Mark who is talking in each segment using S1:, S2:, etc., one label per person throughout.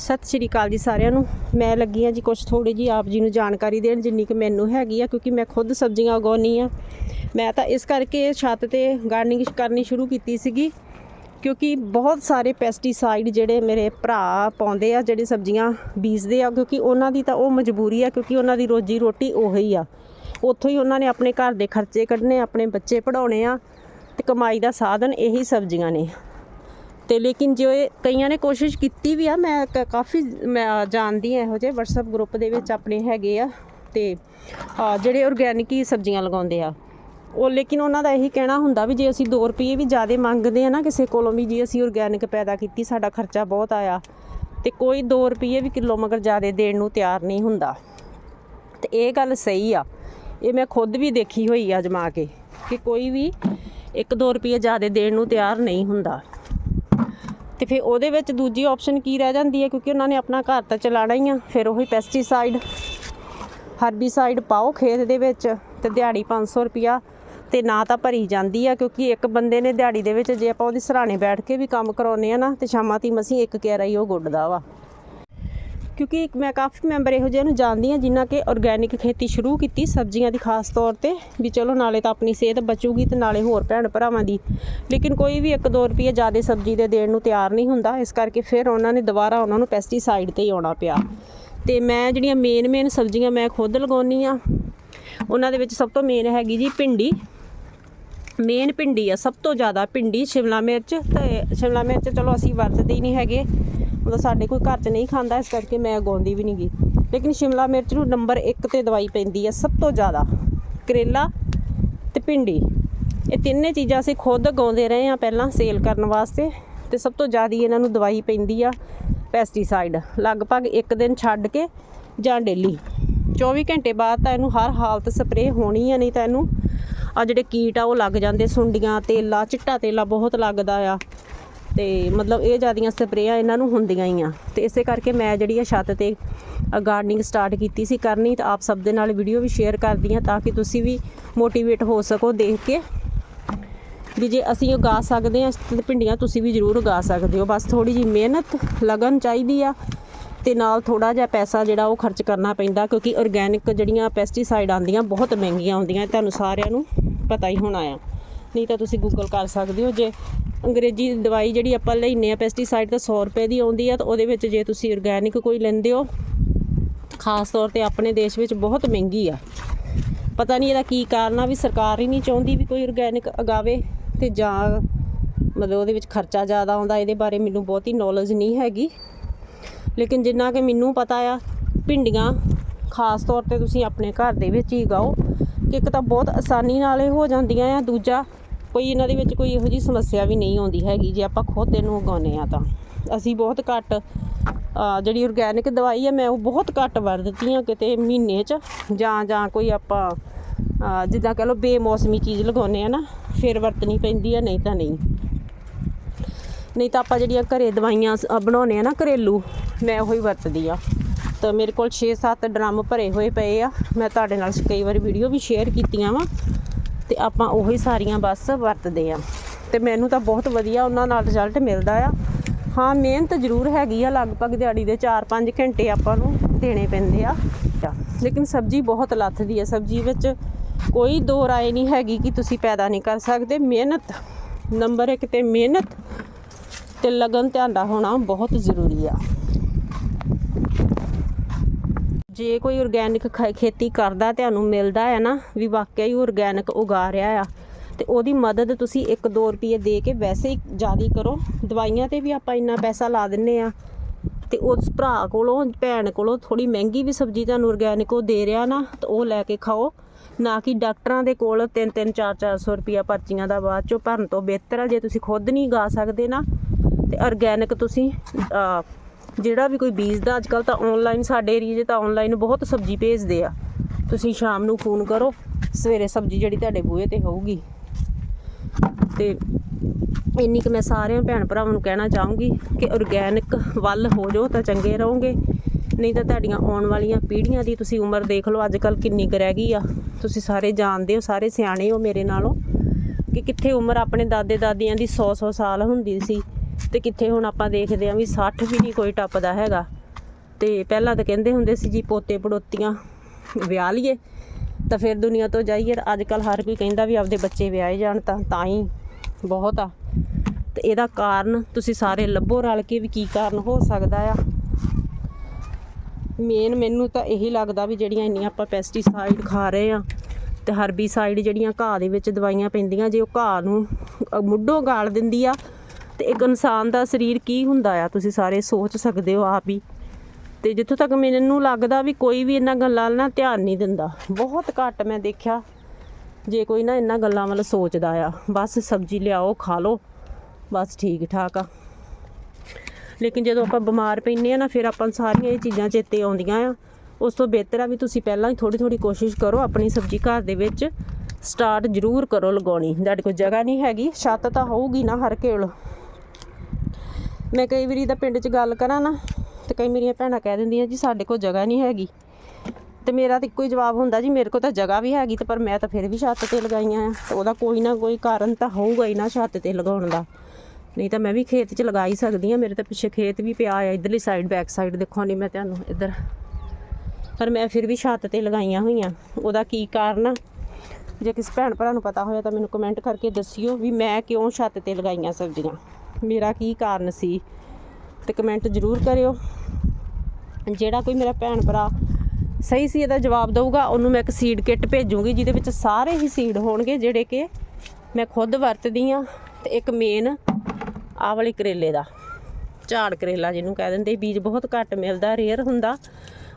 S1: ਸਤਿ ਸ਼੍ਰੀ ਅਕਾਲ ਜੀ ਸਾਰਿਆਂ ਨੂੰ। ਮੈਂ ਲੱਗੀ ਆ ਜੀ ਕੁਝ ਥੋੜੀ ਜੀ ਆਪ ਜੀ ਨੂੰ ਜਾਣਕਾਰੀ ਦੇਣ, ਜਿੰਨੀ ਕਿ ਮੈਨੂੰ ਹੈਗੀ ਆ, ਕਿਉਂਕਿ ਮੈਂ ਖੁਦ ਸਬਜ਼ੀਆਂ ਉਗਾਉਣੀ ਆ ਮੈਂ ਤਾਂ ਇਸ ਕਰਕੇ ਛੱਤ ਤੇ ਗਾਰਡਨਿੰਗ ਕਰਨੀ ਸ਼ੁਰੂ ਕੀਤੀ ਸੀਗੀ, ਕਿਉਂਕਿ ਬਹੁਤ ਸਾਰੇ ਪੈਸਟੀਸਾਈਡ ਜਿਹੜੇ ਮੇਰੇ ਭਰਾ ਪਾਉਂਦੇ ਆ, ਜਿਹੜੇ ਸਬਜ਼ੀਆਂ ਬੀਜਦੇ ਆ, ਕਿਉਂਕਿ ਉਹਨਾਂ ਦੀ ਤਾਂ ਉਹ ਮਜਬੂਰੀ ਆ, ਕਿਉਂਕਿ ਉਹਨਾਂ ਦੀ ਰੋਜੀ ਰੋਟੀ ਉਹੀ ਆ। ਉੱਥੋਂ ਹੀ ਉਹਨਾਂ ਨੇ ਆਪਣੇ ਘਰ ਦੇ ਖਰਚੇ ਕੱਢਣੇ, ਆਪਣੇ ਬੱਚੇ ਪੜਾਉਣੇ ਆ, ਤੇ ਕਮਾਈ ਦਾ ਸਾਧਨ ਇਹੀ ਸਬਜ਼ੀਆਂ ਨੇ। ਤੇ ਲੇਕਿਨ ਜੋ ਕਈਆਂ ਨੇ ਕੋਸ਼ਿਸ਼ ਕੀਤੀ ਵੀ ਆ, ਮੈਂ ਕ- ਕਾਫੀ ਮੈਂ ਜਾਣਦੀ ਆ ਇਹੋ ਜਿਹੇ WhatsApp ਗਰੁੱਪ ਦੇ ਵਿੱਚ ਆਪਣੇ ਹੈਗੇ ਆ ਤੇ ਜਿਹੜੇ ਆਰਗੈਨਿਕ ਹੀ ਸਬਜ਼ੀਆਂ ਲਗਾਉਂਦੇ ਆ। ਉਹ ਲੇਕਿਨ ਉਹਨਾਂ ਦਾ ਇਹੀ ਕਹਿਣਾ ਹੁੰਦਾ ਵੀ ਜੇ ਅਸੀਂ 2 ਰੁਪਏ ਵੀ ਜ਼ਿਆਦਾ ਮੰਗਦੇ ਆ ਨਾ ਕਿਸੇ ਕੋਲੋਂ ਵੀ, ਜੀ ਅਸੀਂ ਆਰਗੈਨਿਕ ਪੈਦਾ ਕੀਤੀ, ਸਾਡਾ ਖਰਚਾ ਬਹੁਤ ਆਇਆ। ਤੇ ਕੋਈ 2 ਰੁਪਏ ਵੀ ਕਿਲੋ ਮਗਰ ਜ਼ਿਆਦਾ ਦੇਣ ਨੂੰ ਤਿਆਰ ਨਹੀਂ ਹੁੰਦਾ। ਤੇ ਇਹ ਗੱਲ ਸਹੀ ਆ। ਇਹ ਮੈਂ ਖੁਦ ਵੀ ਦੇਖੀ ਹੋਈ ਆ ਅਜਮਾ ਕੇ ਕਿ ਕੋਈ ਵੀ 1-2 ਰੁਪਏ ਜ਼ਿਆਦਾ ਦੇਣ ਨੂੰ ਤਿਆਰ ਨਹੀਂ ਹੁੰਦਾ। ਤੇ ਫਿਰ ਉਹਦੇ ਵਿੱਚ ਦੂਜੀ ਆਪਸ਼ਨ ਕੀ ਰਹਿ ਜਾਂਦੀ ਹੈ? ਕਿਉਂਕਿ ਉਹਨਾਂ ਨੇ ਆਪਣਾ ਘਰ ਤਾਂ ਚਲਾਣਾ ਹੀ ਆ। ਫਿਰ ਉਹੀ ਪੈਸਟੀਸਾਈਡ ਹਰਬੀਸਾਈਡ ਪਾਓ ਖੇਤ ਦੇ ਵਿੱਚ ਤੇ ਦਿਹਾੜੀ 500 ਰੁਪਿਆ ਤੇ ਨਾ ਤਾਂ ਭਰੀ ਜਾਂਦੀ ਆ, ਕਿਉਂਕਿ ਇੱਕ ਬੰਦੇ ਨੇ ਦਿਹਾੜੀ ਦੇ ਵਿੱਚ ਜੇ ਆਪਾਂ ਉਹਦੀ ਸਰਾਣੇ ਬੈਠ ਕੇ ਵੀ ਕੰਮ ਕਰਾਉਨੇ ਆ ਨਾ, ਤੇ ਸ਼ਾਮਾਂ ਤੀ ਮਸੀਂ ਇੱਕ ਕੇਰਾ ਹੀ ਉਹ ਗੁੱਡਦਾ ਵਾ। ਕਿਉਂਕਿ ਇੱਕ ਮੈਂ ਕਾਫੀ ਮੈਂਬਰ ਇਹੋ ਜਿਹੇ ਨੂੰ ਜਾਣਦੀ ਆ ਜਿਨ੍ਹਾਂ ਕਿ ਆਰਗੈਨਿਕ ਖੇਤੀ ਸ਼ੁਰੂ ਕੀਤੀ ਸਬਜ਼ੀਆਂ ਦੀ ਖਾਸ ਤੌਰ ਤੇ ਵੀ ਚਲੋ ਨਾਲੇ ਤਾਂ ਆਪਣੀ ਸਿਹਤ ਬਚੂਗੀ ਤੇ ਨਾਲੇ ਹੋਰ ਭੈਣ ਭਰਾਵਾਂ ਦੀ। ਲੇਕਿਨ ਕੋਈ ਵੀ 1-2 ਰੁਪਏ ਜ਼ਿਆਦਾ ਸਬਜ਼ੀ ਦੇ ਦੇਣ ਨੂੰ ਤਿਆਰ ਨਹੀਂ ਹੁੰਦਾ, ਇਸ ਕਰਕੇ ਫਿਰ ਉਹਨਾਂ ਨੇ ਦੁਬਾਰਾ ਉਹਨਾਂ ਨੂੰ ਪੈਸਟੀਸਾਈਡ ਤੇ ਹੀ ਆਉਣਾ ਪਿਆ। ਤੇ ਮੈਂ ਜਿਹੜੀਆਂ ਮੇਨ ਮੇਨ ਸਬਜ਼ੀਆਂ ਮੈਂ ਖੁਦ ਲਗਾਉਣੀ ਆ ਉਹਨਾਂ ਦੇ ਵਿੱਚ ਸਭ ਤੋਂ ਮੇਨ ਹੈਗੀ ਜੀ ਭਿੰਡੀ। ਮੇਨ ਭਿੰਡੀ ਆ, ਸਭ ਤੋਂ ਜ਼ਿਆਦਾ ਭਿੰਡੀ, ਸ਼ਿਮਲਾ ਮਿਰਚ ਤੇ ਸ਼ਿਮਲਾ ਮਿਰਚ ਚਲੋ ਅਸੀਂ ਵਰਤਦੇ ਹੀ ਨਹੀਂ ਹੈਗੇ। ਮਤਲਬ ਸਾਡੇ ਕੋਈ ਘਰ 'ਚ ਨਹੀਂ ਖਾਂਦਾ, ਇਸ ਕਰਕੇ ਮੈਂ ਉਗਾਉਂਦੀ ਵੀ ਨਹੀਂ ਗੀ। ਲੇਕਿਨ ਸ਼ਿਮਲਾ ਮਿਰਚ ਨੂੰ ਨੰਬਰ 1 ਤੇ ਦਵਾਈ ਪੈਂਦੀ ਆ ਸਭ ਤੋਂ ਜ਼ਿਆਦਾ। ਕਰੇਲਾ ਤੇ ਭਿੰਡੀ। ਇਹ ਤਿੰਨੇ ਚੀਜ਼ਾਂ ਅਸੀਂ ਖੁਦ ਉਗਾਉਂਦੇ ਰਹੇ ਆ ਪਹਿਲਾਂ ਸੇਲ ਕਰਨ ਵਾਸਤੇ ਤੇ ਸਭ ਤੋਂ ਜ਼ਿਆਦਾ ਇਹਨਾਂ ਨੂੰ ਦਵਾਈ ਪੈਂਦੀ ਆ ਪੈਸਟੀਸਾਈਡ ਲਗਭਗ ਇੱਕ ਦਿਨ ਛੱਡ ਕੇ ਜਾਂ ਡੇਲੀ। 24 ਘੰਟੇ ਬਾਅਦ ਤਾਂ ਇਹਨੂੰ ਹਰ ਹਾਲਤ ਸਪਰੇਅ ਹੋਣੀ ਆ, ਨਹੀਂ ਤਾਂ ਇਹਨੂੰ ਆ ਜਿਹੜੇ ਕੀਟ ਆ ਉਹ ਲੱਗ ਜਾਂਦੇ, ਸੁੰਡੀਆਂ, ਤੇਲਾ, ਚਿੱਟਾ ਤੇਲਾ ਬਹੁਤ ਲੱਗਦਾ ਆ। ਤੇ ਮਤਲਬ ਇਹ ਜਿਆਦੀਆਂ ਸਪਰੇਆਂ ਇਹਨਾਂ ਨੂੰ ਹੁੰਦੀਆਂ ਹੀ ਆ। ਤੇ ਇਸੇ ਕਰਕੇ ਮੈਂ ਜਿਹੜੀ ਆ ਛੱਤ ਤੇ ਗਾਰਡਨਿੰਗ ਸਟਾਰਟ ਕੀਤੀ ਸੀ ਕਰਨੀ। ਤਾਂ ਆਪ ਸਭ ਦੇ ਨਾਲ ਵੀਡੀਓ ਵੀ ਸ਼ੇਅਰ ਕਰਦੀ ਆ ਤਾਂ ਕਿ ਤੁਸੀਂ ਵੀ ਮੋਟੀਵੇਟ ਹੋ ਸਕੋ ਦੇਖ ਕੇ। ਵੀ ਜੇ ਅਸੀਂ ਉਗਾ ਸਕਦੇ ਆ ਤੇ ਭਿੰਡੀਆਂ ਤੁਸੀਂ ਵੀ ਜ਼ਰੂਰ ਉਗਾ ਸਕਦੇ ਹੋ। ਬਸ ਥੋੜੀ ਜੀ ਮਿਹਨਤ, ਲਗਨ ਚਾਹੀਦੀ ਆ ਤੇ ਨਾਲ ਥੋੜਾ ਜਿਹਾ ਪੈਸਾ ਜਿਹੜਾ ਉਹ ਖਰਚ ਕਰਨਾ ਪੈਂਦਾ ਕਿਉਂਕਿ ਆਰਗੈਨਿਕ ਜਿਹੜੀਆਂ ਪੈਸਟੀਸਾਈਡ ਆਉਂਦੀਆਂ ਬਹੁਤ ਮਹਿੰਗੀਆਂ ਹੁੰਦੀਆਂ। ਤੁਹਾਨੂੰ ਸਾਰਿਆਂ ਨੂੰ ਪਤਾ ਹੀ ਹੋਣਾ ਆ। ਨਹੀਂ ਤਾਂ ਤੁਸੀਂ ਗੂਗਲ ਕਰ ਸਕਦੇ ਹੋ। ਜੇ ਅੰਗਰੇਜ਼ੀ ਦਵਾਈ ਜਿਹੜੀ ਆਪਾਂ ਲੈਨੇ ਆ ਪੈਸਟੀਸਾਈਡ ਤਾਂ 100 ਰੁਪਏ ਦੀ ਆਉਂਦੀ ਆ, ਤਾਂ ਉਹਦੇ ਵਿੱਚ ਜੇ ਤੁਸੀਂ ਆਰਗੈਨਿਕ ਕੋਈ ਲੈਂਦੇ ਹੋ, ਖਾਸ ਤੌਰ ਤੇ ਆਪਣੇ ਦੇਸ਼ ਵਿੱਚ ਬਹੁਤ ਮਹਿੰਗੀ ਆ। ਪਤਾ ਨਹੀਂ ਇਹਦਾ ਕੀ ਕਾਰਨ ਆ, ਵੀ ਸਰਕਾਰ ਹੀ ਨਹੀਂ ਚਾਹੁੰਦੀ ਵੀ ਕੋਈ ਆਰਗੈਨਿਕ ਉਗਾਵੇ ਤੇ ਜਾਂ ਮਤਲਬ ਉਹਦੇ ਵਿੱਚ ਖਰਚਾ ਜ਼ਿਆਦਾ ਆਉਂਦਾ, ਇਹਦੇ ਬਾਰੇ ਮੈਨੂੰ ਬਹੁਤੀ ਨੌਲੇਜ ਨਹੀਂ ਹੈਗੀ। ਲੇਕਿਨ ਜਿੰਨਾ ਕਿ ਮੈਨੂੰ ਪਤਾ ਆ, ਭਿੰਡੀਆਂ ਖਾਸ ਤੌਰ ਤੇ ਤੁਸੀਂ ਆਪਣੇ ਘਰ ਦੇ ਵਿੱਚ ਹੀ ਉਗਾਓ ਇੱਕ ਤਾਂ ਬਹੁਤ ਆਸਾਨੀ ਨਾਲ ਇਹ ਹੋ ਜਾਂਦੀਆਂ ਆ। ਦੂਜਾ ਕੋਈ ਇਹਨਾਂ ਦੇ ਵਿੱਚ ਕੋਈ ਇਹੋ ਜਿਹੀ ਸਮੱਸਿਆ ਵੀ ਨਹੀਂ ਆਉਂਦੀ ਹੈਗੀ, ਜੇ ਆਪਾਂ ਖੁਦ ਇਹਨੂੰ ਉਗਾਉਂਦੇ ਆ ਤਾਂ। ਅਸੀਂ ਬਹੁਤ ਘੱਟ ਜਿਹੜੀ ਆਰਗੈਨਿਕ ਦਵਾਈ ਆ, ਮੈਂ ਉਹ ਬਹੁਤ ਘੱਟ ਵਰਤਦੀ ਆ ਕਿਤੇ ਮਹੀਨੇ 'ਚ, ਜਾਂ ਜਾਂ ਕੋਈ ਆਪਾਂ ਜਿੱਦਾਂ ਕਹ ਲਓ ਬੇਮੌਸਮੀ ਚੀਜ਼ ਲਗਾਉਂਦੇ ਆ ਨਾ, ਫਿਰ ਵਰਤਣੀ ਪੈਂਦੀ ਆ, ਨਹੀਂ ਤਾਂ ਨਹੀਂ। ਨਹੀਂ ਤਾਂ ਆਪਾਂ ਜਿਹੜੀਆਂ ਘਰੇ ਦਵਾਈਆਂ ਸ- ਬਣਾਉਂਦੇ ਆ ਨਾ ਘਰੇਲੂ, ਮੈਂ ਉਹੀ ਵਰਤਦੀ ਆ। ਤਾਂ ਮੇਰੇ ਕੋਲ 6-7 ਡਰਮ ਭਰੇ ਹੋਏ ਪਏ ਆ, ਮੈਂ ਤੁਹਾਡੇ ਨਾਲ ਕਈ ਵਾਰੀ ਵੀਡੀਓ ਵੀ ਸ਼ੇਅਰ ਕੀਤੀਆਂ ਵਾ। ਤੇ ਆਪਾਂ ਉਹੀ ਸਾਰੀਆਂ ਬਸ ਵਰਤਦੇ ਆ ਤੇ ਮੈਨੂੰ ਤਾਂ ਬਹੁਤ ਵਧੀਆ ਉਹਨਾਂ ਨਾਲ ਰਿਜ਼ਲਟ ਮਿਲਦਾ ਆ। ਹਾਂ, ਮਿਹਨਤ ਜ਼ਰੂਰ ਹੈਗੀ ਆ, ਲਗਭਗ ਦਿਹਾੜੀ ਦੇ 4-5 ਘੰਟੇ ਆਪਾਂ ਨੂੰ ਦੇਣੇ ਪੈਂਦੇ ਆ। ਲੇਕਿਨ ਸਬਜ਼ੀ ਬਹੁਤ ਲੱਥਦੀ ਆ। ਸਬਜ਼ੀ ਵਿੱਚ ਕੋਈ ਦੋ ਰਾਏ ਨਹੀਂ ਹੈਗੀ ਕਿ ਤੁਸੀਂ ਪੈਦਾ ਨਹੀਂ ਕਰ ਸਕਦੇ। ਮਿਹਨਤ ਨੰਬਰ 1 ਤੇ ਮਿਹਨਤ ਤੇ ਲਗਨ ਧਿਆਨ ਦਾ ਹੋਣਾ ਬਹੁਤ ਜ਼ਰੂਰੀ ਆ। ਜੇ ਕੋਈ ਆਰਗੈਨਿਕ ਖੇਤੀ ਕਰਦਾ ਤੁਹਾਨੂੰ ਮਿਲਦਾ ਹੈ ਨਾ, ਵੀ ਵਾਕਿਆ ਹੀ ਆਰਗੈਨਿਕ ਉਗਾ ਰਿਹਾ ਆ, ਤੇ ਉਹਦੀ ਮਦਦ ਤੁਸੀਂ 1-2 ਰੁਪਏ ਦੇ ਕੇ ਵੈਸੇ ਹੀ ਜ਼ਿਆਦਾ ਕਰੋ। ਦਵਾਈਆਂ ਤੇ ਵੀ ਆਪਾਂ ਇੰਨਾ ਪੈਸਾ ਲਾ ਦਿੰਨੇ ਆ। ਤੇ ਉਸ ਭਰਾ ਕੋਲੋਂ, ਭੈਣ ਕੋਲੋਂ ਥੋੜੀ ਮਹਿੰਗੀ ਵੀ ਸਬਜ਼ੀ ਤੁਹਾਨੂੰ ਆਰਗੈਨਿਕ ਉਹ ਦੇ ਰਿਹਾ ਨਾ, ਤਾਂ ਉਹ ਲੈ ਕੇ ਖਾਓ। ਨਾ ਕਿ ਡਾਕਟਰਾਂ ਦੇ ਕੋਲ 3-3 4-400 ਰੁਪਿਆ ਪਰਚੀਆਂ ਦਾ ਬਾਅਦ ਚੋਂ ਭਰਨ ਤੋਂ ਬਿਹਤਰ ਆ, ਜੇ ਤੁਸੀਂ ਖੁਦ ਨਹੀਂ ਗਾ ਸਕਦੇ ਨਾ। ਤੇ ਆਰਗੈਨਿਕ ਤੁਸੀਂ ਜਿਹੜਾ ਵੀ ਕੋਈ ਬੀਜਦਾ ਅੱਜ ਕੱਲ ਤਾਂ ਆਨਲਾਈਨ ਸਾਡੇ ਏਰੀਏ 'ਚ ਤਾਂ ਆਨਲਾਈਨ ਬਹੁਤ ਸਬਜ਼ੀ ਭੇਜਦੇ ਆ। ਤੁਸੀਂ ਸ਼ਾਮ ਨੂੰ ਫੋਨ ਕਰੋ, ਸਵੇਰੇ ਸਬਜ਼ੀ ਜਿਹੜੀ ਤੁਹਾਡੇ ਬੂਹੇ ਤੇ ਹੋਊਗੀ। ਤੇ ਇੰਨੀ ਕੁ ਮੈਂ ਸਾਰਿਆਂ ਭੈਣ ਭਰਾਵਾਂ ਨੂੰ ਕਹਿਣਾ ਚਾਹੂੰਗੀ ਕਿ ਆਰਗੈਨਿਕ ਵੱਲ ਹੋ ਜਾਓ ਤਾਂ ਚੰਗੇ ਰਹੋਗੇ। ਨਹੀਂ ਤਾਂ ਤੁਹਾਡੀਆਂ ਆਉਣ ਵਾਲੀਆਂ ਪੀੜ੍ਹੀਆਂ ਦੀ ਤੁਸੀਂ ਉਮਰ ਦੇਖ ਲਓ ਅੱਜ ਕੱਲ ਕਿੰਨੀ ਕੁ ਰਹਿ ਗਈ ਆ। ਤੁਸੀਂ ਸਾਰੇ ਜਾਣਦੇ ਹੋ, ਸਾਰੇ ਸਿਆਣੇ ਹੋ ਮੇਰੇ ਨਾਲੋਂ ਕਿ ਕਿੱਥੇ ਉਮਰ ਆਪਣੇ ਦਾਦੇ ਦਾਦੀਆਂ ਦੀ 100 100 ਸਾਲ ਹੁੰਦੀ ਸੀ। ਤੇ ਕਿੱਥੇ ਹੁਣ ਆਪਾਂ ਦੇਖਦੇ ਆਂ ਵੀ 60 ਵੀ ਨਹੀਂ ਕੋਈ ਟੱਪਦਾ ਹੈਗਾ। ਤੇ ਪਹਿਲਾਂ ਤਾਂ ਕਹਿੰਦੇ ਹੁੰਦੇ ਸੀ ਜੀ ਪੋਤੇ ਪੜੋਤੀਆਂ ਵਿਆਹ ਲਈਏ ਤਾਂ ਫਿਰ ਦੁਨੀਆ ਤੋਂ ਜਾਈਏ। ਅੱਜ ਕੱਲ ਹਰ ਕੋਈ ਕਹਿੰਦਾ ਵੀ ਆਪਦੇ ਬੱਚੇ ਵਿਆਹੇ ਜਾਣ ਤਾਂ ਤਾਂ ਹੀ ਬਹੁਤ ਆ। ਤੇ ਇਹਦਾ ਕਾਰਨ ਤੁਸੀਂ ਸਾਰੇ ਲੱਭੋ ਰਲ ਕੇ ਵੀ ਕੀ ਕਾਰਨ ਹੋ ਸਕਦਾ ਆ। ਮੇਨ ਮੈਨੂੰ ਤਾਂ ਇਹੀ ਲੱਗਦਾ ਵੀ ਜਿਹੜੀਆਂ ਇੰਨੀਆਂ ਆਪਾਂ ਪੈਸਟੀਸਾਈਡ ਖਾ ਰਹੇ ਆ ਤੇ ਹਰਬੀਸਾਈਡ ਜਿਹੜੀਆਂ ਘਾਹ ਦੇ ਵਿੱਚ ਦਵਾਈਆਂ ਪੈਂਦੀਆਂ ਜੇ ਉਹ ਘਾਹ ਨੂੰ ਅ, ਮੁੱਢੋਂ ਗਾਲ ਦਿੰਦੀ ਆ ਤੇ ਇੱਕ ਇਨਸਾਨ ਦਾ ਸਰੀਰ ਕੀ ਹੁੰਦਾ ਆ? ਤੁਸੀਂ ਸਾਰੇ ਸੋਚ ਸਕਦੇ ਹੋ ਆਪ ਹੀ। ਤੇ ਜਿੱਥੋਂ ਤੱਕ ਮੈਨੂੰ ਲੱਗਦਾ ਵੀ ਕੋਈ ਵੀ ਇਹਨਾਂ ਗੱਲਾਂ ਵੱਲ ਨਾ ਧਿਆਨ ਨਹੀਂ ਦਿੰਦਾ। ਬਹੁਤ ਘੱਟ ਮੈਂ ਦੇਖਿਆ, ਜੇ ਕੋਈ ਨਾ ਇਹਨਾਂ ਗੱਲਾਂ ਵੱਲ ਸੋਚਦਾ ਆ। ਬਸ ਸਬਜ਼ੀ ਲਿਆਓ, ਖਾ ਲਓ, ਬਸ ਠੀਕ ਠਾਕ ਆ। ਲੇਕਿਨ ਜਦੋਂ ਆਪਾਂ ਬਿਮਾਰ ਪੈਂਦੇ ਆ ਨਾ, ਫਿਰ ਆਪਾਂ ਸਾਰੀਆਂ ਇਹ ਚੀਜ਼ਾਂ ਚੇਤੇ ਆਉਂਦੀਆਂ ਆ। ਉਸ ਤੋਂ ਬਿਹਤਰ ਆ ਵੀ ਤੁਸੀਂ ਪਹਿਲਾਂ ਹੀ ਥੋੜੀ ਥੋੜੀ ਕੋਸ਼ਿਸ਼ ਕਰੋ ਆਪਣੀ ਸਬਜ਼ੀ ਘਰ ਦੇ ਵਿੱਚ ਸਟਾਰਟ ਜ਼ਰੂਰ ਕਰੋ ਲਗਾਉਣੀ। ਤੁਹਾਡੇ ਕੋਲ ਜਗ੍ਹਾ ਨਹੀਂ ਹੈਗੀ, ਛੱਤ ਤਾਂ ਹੋਊਗੀ ਨਾ ਹਰ ਕੇਲ ਮੈਂ ਕਈ ਵਾਰੀ ਤਾਂ ਪਿੰਡ 'ਚ ਗੱਲ ਕਰਾਂ ਨਾ, ਤੇ ਕਈ ਮੇਰੀਆਂ ਭੈਣਾਂ ਕਹਿ ਦਿੰਦੀਆਂ, ਜੀ, ਸਾਡੇ ਕੋਲ ਜਗ੍ਹਾ ਨਹੀਂ ਹੈਗੀ। ਤੇ ਮੇਰਾ ਤਾਂ ਇੱਕੋ ਹੀ ਜਵਾਬ ਹੁੰਦਾ, ਜੀ, ਮੇਰੇ ਕੋਲ ਤਾਂ ਜਗ੍ਹਾ ਵੀ ਹੈਗੀ, ਤੇ ਪਰ ਮੈਂ ਤਾਂ ਫਿਰ ਵੀ ਛੱਤ ਤੇ ਲਗਾਈਆਂ ਆ। ਤੇ ਉਹਦਾ ਕੋਈ ਨਾ ਕੋਈ ਕਾਰਨ ਤਾਂ ਹੋਊਗਾ ਹੀ ਨਾ ਛੱਤ ਤੇ ਲਗਾਉਣ ਦਾ। ਨਹੀਂ ਤਾਂ ਮੈਂ ਵੀ ਖੇਤ 'ਚ ਲਗਾ ਹੀ ਸਕਦੀ ਆ ਮੇਰੇ ਤਾਂ ਪਿੱਛੇ ਖੇਤ ਵੀ ਪਿਆ ਆ, ਇਧਰਲੀ ਸਾਈਡ ਬੈਕ ਸਾਈਡ ਦੇਖੋ ਨਹੀਂ ਮੈਂ ਤੁਹਾਨੂੰ, ਇੱਧਰ। ਪਰ ਮੈਂ ਫਿਰ ਵੀ ਛੱਤ ਤੇ ਲਗਾਈਆਂ ਹੋਈਆਂ। ਉਹਦਾ ਕੀ ਕਾਰਨ ਆ? ਜੇ ਕਿਸੇ ਭੈਣ ਭਰਾ ਨੂੰ ਪਤਾ ਹੋਇਆ ਤਾਂ ਮੈਨੂੰ ਕਮੈਂਟ ਕਰਕੇ ਦੱਸਿਓ ਵੀ ਮੈਂ ਕਿਉਂ ਛੱਤ ਤੇ ਲਗਾਈਆਂ ਸਬਜ਼ੀਆਂ ਮੇਰਾ ਕੀ ਕਾਰਨ ਸੀ ਤੇ ਕਮੈਂਟ ਜ਼ਰੂਰ ਕਰਿਓ। ਜਿਹੜਾ ਕੋਈ ਮੇਰਾ ਭੈਣ ਭਰਾ ਸਹੀ ਸੀ, ਇਹਦਾ ਜਵਾਬ ਦਊਗਾ। ਉਹਨੂੰ ਮੈਂ ਇੱਕ ਸੀਡ ਕਿੱਟ ਭੇਜੂਗੀ, ਜਿਹਦੇ ਵਿੱਚ ਸਾਰੇ ਹੀ ਸੀਡ ਹੋਣਗੇ, ਜਿਹੜੇ ਕਿ ਮੈਂ ਖੁਦ ਵਰਤਦੀ ਆ ਤੇ ਇੱਕ ਮੇਨ ਆਹ ਵਾਲੀ ਕਰੇਲੇ ਦਾ, ਝਾੜ ਕਰੇਲਾ ਜਿਹਨੂੰ ਕਹਿ ਦਿੰਦੇ। ਬੀਜ ਬਹੁਤ ਘੱਟ ਮਿਲਦਾ ਰੇਅਰ ਹੁੰਦਾ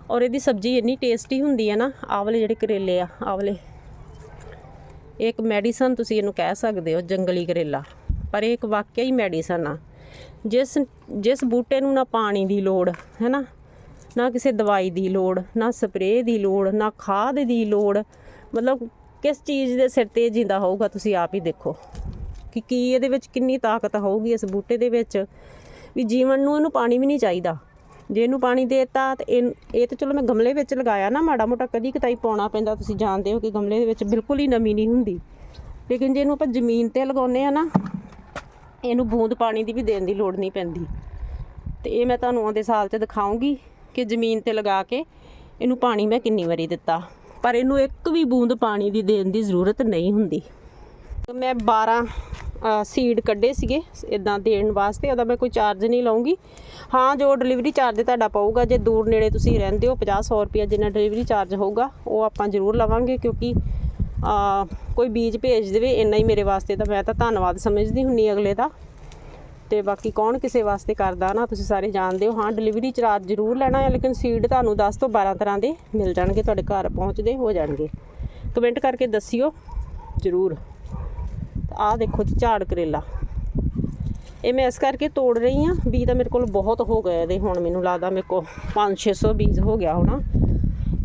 S1: ਔਰ ਇਹਦੀ ਸਬਜ਼ੀ ਇੰਨੀ ਟੇਸਟੀ ਹੁੰਦੀ ਹੈ ਨਾ, ਆਹ ਵਾਲੇ ਜਿਹੜੇ ਕਰੇਲੇ ਆ, ਆਹ ਵਾਲੇ। ਇਹ ਇੱਕ ਮੈਡੀਸਨ ਤੁਸੀਂ ਇਹਨੂੰ ਕਹਿ ਸਕਦੇ ਹੋ, ਜੰਗਲੀ ਕਰੇਲਾ। ਪਰ ਇਹ ਇੱਕ ਵਾਕਿਆ ਹੀ ਮੈਡੀਸਨ ਆ। ਜਿਸ ਜਿਸ ਬੂਟੇ ਨੂੰ ਨਾ ਪਾਣੀ ਦੀ ਲੋੜ ਹੈ ਨਾ ਨਾ ਕਿਸੇ ਦਵਾਈ ਦੀ ਲੋੜ, ਨਾ ਸਪਰੇਅ ਦੀ ਲੋੜ, ਨਾ ਖਾਦ ਦੀ ਲੋੜ, ਮਤਲਬ ਕਿਸ ਚੀਜ਼ ਦੇ ਸਿਰ ਤੇ ਜਿੰਦਾ ਹੋਊਗਾ ਤੁਸੀਂ ਆਪ ਹੀ ਦੇਖੋ। ਕਿ ਕੀ ਇਹਦੇ ਵਿੱਚ ਕਿੰਨੀ ਤਾਕਤ ਹੋਊਗੀ ਇਸ ਬੂਟੇ ਦੇ ਵਿੱਚ? ਵੀ ਜੀਵਨ ਨੂੰ ਇਹਨੂੰ ਪਾਣੀ ਵੀ ਨਹੀਂ ਚਾਹੀਦਾ। ਜੇ ਇਹਨੂੰ ਪਾਣੀ ਦੇਤਾ ਤੇ ਇਹ ਇਹ ਤਾਂ ਚਲੋ ਮੈਂ ਗਮਲੇ ਵਿੱਚ ਲਗਾਇਆ ਨਾ, ਮਾੜਾ ਮੋਟਾ ਕਦੀ ਕਤਾਈ ਪਾਉਣਾ ਪੈਂਦਾ, ਤੁਸੀਂ ਜਾਣਦੇ ਹੋ ਕਿ ਗਮਲੇ ਦੇ ਵਿੱਚ ਬਿਲਕੁਲ ਹੀ ਨਮੀ ਨਹੀਂ ਹੁੰਦੀ। ਲੇਕਿਨ ਜੇ ਇਹਨੂੰ ਆਪਾਂ ਜ਼ਮੀਨ ਤੇ ਲਗਾਉਂਦੇ ਆ ਨਾ ਇਹਨੂੰ ਬੂੰਦ ਪਾਣੀ ਦੀ ਵੀ ਦੇਣ ਦੀ ਲੋੜ ਨਹੀਂ ਪੈਂਦੀ। ਤੇ ਇਹ ਮੈਂ ਤੁਹਾਨੂੰ ਆਉਂਦੇ ਸਾਲ 'ਚ ਦਿਖਾਉਂਗੀ ਕਿ ਜ਼ਮੀਨ ਤੇ ਲਗਾ ਕੇ ਇਹਨੂੰ ਪਾਣੀ ਮੈਂ ਕਿੰਨੀ ਵਾਰੀ ਦਿੱਤਾ। ਪਰ ਇਹਨੂੰ ਇੱਕ ਵੀ ਬੂੰਦ ਪਾਣੀ ਦੀ ਦੇਣ ਦੀ ਜ਼ਰੂਰਤ ਨਹੀਂ ਹੁੰਦੀ। ਮੈਂ 12 ਸੀਡ ਕੱਢੇ ਸੀਗੇ ਇਦਾਂ ਦੇਣ ਵਾਸਤੇ, ਉਹਦਾ ਮੈਂ ਕੋਈ ਚਾਰਜ ਨਹੀਂ ਲਵਾਂਗੀ ਹਾਂ, ਜੋ ਡਿਲੀਵਰੀ ਚਾਰਜ ਤੁਹਾਡਾ ਪਊਗਾ, ਜੇ ਦੂਰ ਨੇੜੇ ਤੁਸੀਂ ਰਹਿੰਦੇ ਹੋ 50 100 ਰੁਪਏ ਜਿੰਨਾ ਡਿਲੀਵਰੀ ਚਾਰਜ ਹੋਊਗਾ, ਉਹ ਆਪਾਂ ਜ਼ਰੂਰ ਲਵਾਂਗੇ, ਕਿਉਂਕਿ ਕੋਈ ਬੀਜ ਭੇਜ ਦੇਵੇ, ਇੰਨਾ ਹੀ ਮੇਰੇ ਵਾਸਤੇ ਤਾਂ ਮੈਂ ਤਾਂ ਧੰਨਵਾਦ ਸਮਝਦੀ ਹੁੰਨੀ ਅਗਲੇ ਦਾ। ਤੇ ਬਾਕੀ ਕੌਣ ਕਿਸੇ ਵਾਸਤੇ ਕਰਦਾ ਨਾ, ਤੁਸੀਂ ਸਾਰੇ ਜਾਣਦੇ ਹੋ। ਹਾਂ ਡਿਲੀਵਰੀ ਚਾਰਜ ਜ਼ਰੂਰ ਲੈਣਾ ਹੈ ਲੇਕਿਨ ਸੀਡ ਤੁਹਾਨੂੰ 10 ਤੋਂ 12 ਤਰ੍ਹਾਂ ਦੇ ਮਿਲ ਜਾਣਗੇ, ਤੁਹਾਡੇ ਘਰ ਪਹੁੰਚਦੇ ਹੋ ਜਾਣਗੇ। ਕਮੈਂਟ ਕਰਕੇ ਦੱਸਿਓ, ਜ਼ਰੂਰ। ਆਹ ਦੇਖੋ ਜੀ, ਝਾੜ ਕਰੇਲਾ। ਇਹ ਮੈਂ ਇਸ ਕਰਕੇ ਤੋੜ ਰਹੀ ਆ, ਬੀਜ ਤਾਂ ਮੇਰੇ ਕੋਲ ਬਹੁਤ ਹੋ ਗਏ ਇਹਦੇ, ਹੁਣ ਮੈਨੂੰ ਲੱਗਦਾ ਮੇਰੇ ਕੋਲ 5-600 ਬੀਜ ਹੋ ਗਿਆ ਹੋਣਾ।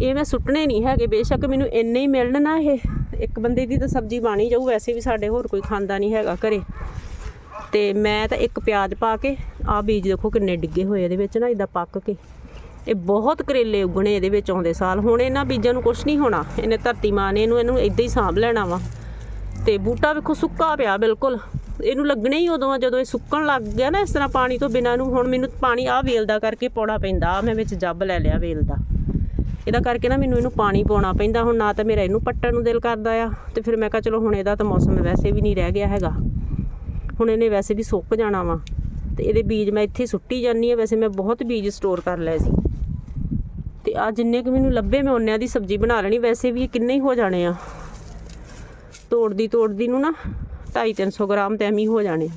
S1: ਇਹ ਮੈਂ ਸੁੱਟਣੇ ਨਹੀਂ ਹੈਗੇ, ਬੇਸ਼ੱਕ ਮੈਨੂੰ ਇੰਨੇ ਹੀ ਮਿਲਣ ਨਾ ਇਹ। ਇੱਕ ਬੰਦੇ ਦੀ ਤਾਂ ਸਬਜ਼ੀ ਬਣੀ ਜਾਊ, ਵੈਸੇ ਵੀ ਸਾਡੇ ਹੋਰ ਕੋਈ ਖਾਂਦਾ ਨਹੀਂ ਹੈਗਾ ਘਰੇ। ਤੇ ਮੈਂ ਤਾਂ ਇੱਕ ਪਿਆਜ਼ ਪਾ ਕੇ, ਆਹ ਬੀਜ ਦੇਖੋ ਕਿੰਨੇ ਡਿੱਗੇ ਹੋਏ ਇਹਦੇ ਵਿੱਚ ਨਾ ਇਦਾਂ ਪੱਕ ਕੇ। ਇਹ ਬਹੁਤ ਕਰੇਲੇ ਉਗਣੇ ਇਹਦੇ ਵਿੱਚ ਆਉਂਦੇ ਸਾਲ। ਹੁਣ ਇਹਨਾਂ ਬੀਜਾਂ ਨੂੰ ਕੁਝ ਨਹੀਂ ਹੋਣਾ। ਇਹਨੇ ਧਰਤੀ ਮਾਂ ਨੇ ਇਹਨੂੰ ਇਹਨੂੰ ਇਦਾਂ ਹੀ ਸਾਂਭ ਲੈਣਾ ਵਾ। ਤੇ ਬੂਟਾ ਵੇਖੋ ਸੁੱਕਾ ਪਿਆ ਬਿਲਕੁਲ। ਇਹਨੂੰ ਲੱਗਣੇ ਹੀ ਉਦੋਂ ਆ, ਜਦੋਂ ਇਹ ਸੁੱਕਣ ਲੱਗ ਗਿਆ ਨਾ ਇਸ ਤਰ੍ਹਾਂ ਪਾਣੀ ਤੋਂ ਬਿਨਾਂ ਨੂੰ। ਹੁਣ ਮੈਨੂੰ ਪਾਣੀ ਆ ਵੇਲ ਦਾ ਕਰਕੇ ਪਾਉਣਾ ਪੈਂਦਾ, ਆਹ ਮੈਂ ਵਿੱਚ ਜੱਬ ਲੈ ਲਿਆ ਵੇਲ ਦਾ ਇਹਦਾ ਕਰਕੇ ਨਾ ਮੈਨੂੰ ਇਹਨੂੰ ਪਾਣੀ ਪਾਉਣਾ ਪੈਂਦਾ। ਹੁਣ ਨਾ ਤਾਂ ਮੇਰਾ ਇਹਨੂੰ ਪੱਟਣ ਨੂੰ ਦਿਲ ਕਰਦਾ ਆ। ਤੇ ਫਿਰ ਮੈਂ ਕਿਹਾ ਚਲੋ ਹੁਣ ਇਹਦਾ ਤਾਂ ਮੌਸਮ ਵੈਸੇ ਵੀ ਨਹੀਂ ਰਹਿ ਗਿਆ ਹੈਗਾ। ਹੁਣ ਇਹਨੇ ਵੈਸੇ ਵੀ ਸੁੱਕ ਜਾਣਾ ਵਾ। ਤੇ ਇਹਦੇ ਬੀਜ ਮੈਂ ਇੱਥੇ ਸੁੱਟੀ ਜਾਂਦੀ ਆ। ਵੈਸੇ ਮੈਂ ਬਹੁਤ ਬੀਜ ਸਟੋਰ ਕਰ ਲਏ ਸੀ। ਤੇ ਆ ਜਿੰਨੇ ਕੁ ਮੈਨੂੰ ਲੱਭੇ ਮੈਂ ਉਹਨਿਆਂ ਦੀ ਸਬਜ਼ੀ ਬਣਾ ਲੈਣੀ। ਵੈਸੇ ਵੀ ਇਹ ਕਿੰਨੇ ਹੀ ਹੋ ਜਾਣੇ ਆ। ਤੋੜਦੀ ਤੋੜਦੀ ਨੂੰ ਨਾ 250 300 ਗ੍ਰਾਮ ਤੇ ਐਵੇਂ ਹੀ ਹੋ ਜਾਣੇ ਆ।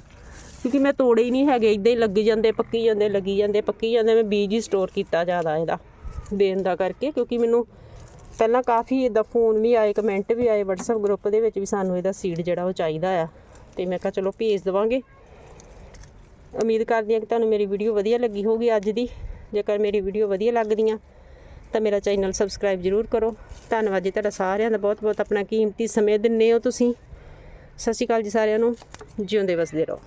S1: ਕਿਉਂਕਿ ਮੈਂ ਤੋੜੇ ਹੀ ਨਹੀਂ ਹੈਗੇ। ਇਦਾਂ ਹੀ ਲੱਗੀ ਜਾਂਦੇ, ਪੱਕੀ ਜਾਂਦੇ, ਲੱਗੀ ਜਾਂਦੇ, ਪੱਕੀ ਜਾਂਦੇ। ਮੈਂ ਬੀਜ ਹੀ ਸਟੋਰ ਕੀਤਾ ਜ਼ਿਆਦਾ ਇਹਦਾ। ਦੇਣ ਦਾ ਕਰਕੇ, ਕਿਉਂਕਿ ਮੈਨੂੰ ਪਹਿਲਾਂ ਕਾਫੀ ਇਦਾਂ ਫੋਨ ਵੀ ਆਏ ਕਮੈਂਟ ਵੀ ਆਏ WhatsApp ਗਰੁੱਪ ਦੇ ਵਿੱਚ ਵੀ ਸਾਨੂੰ ਇਹਦਾ ਸੀਡ ਜਿਹੜਾ ਉਹ ਚਾਹੀਦਾ ਆ। ਤੇ ਮੈਂ ਕਿਹਾ ਚਲੋ ਭੇਜ ਦਵਾਂਗੇ। ਉਮੀਦ ਕਰਦੀ ਹਾਂ ਕਿ ਤੁਹਾਨੂੰ ਮੇਰੀ ਵੀਡੀਓ ਵਧੀਆ ਲੱਗੀ ਹੋਊਗੀ ਅੱਜ ਦੀ। ਜੇਕਰ ਮੇਰੀ ਵੀਡੀਓ ਵਧੀਆ ਲੱਗਦੀਆਂ, ਤਾਂ ਮੇਰਾ ਚੈਨਲ ਸਬਸਕ੍ਰਾਈਬ ਜ਼ਰੂਰ ਕਰੋ। ਧੰਨਵਾਦ ਜੀ ਤੁਹਾਡਾ ਸਾਰਿਆਂ ਦਾ। ਬਹੁਤ ਬਹੁਤ ਆਪਣਾ ਕੀਮਤੀ ਸਮੇਂ ਦਿੰਦੇ ਹੋ ਤੁਸੀਂ। ਸਤਿ ਸ਼੍ਰੀ ਅਕਾਲ ਜੀ ਸਾਰਿਆਂ ਨੂੰ। ਜਿਉਂਦੇ ਵਸਦੇ ਰਹੋ।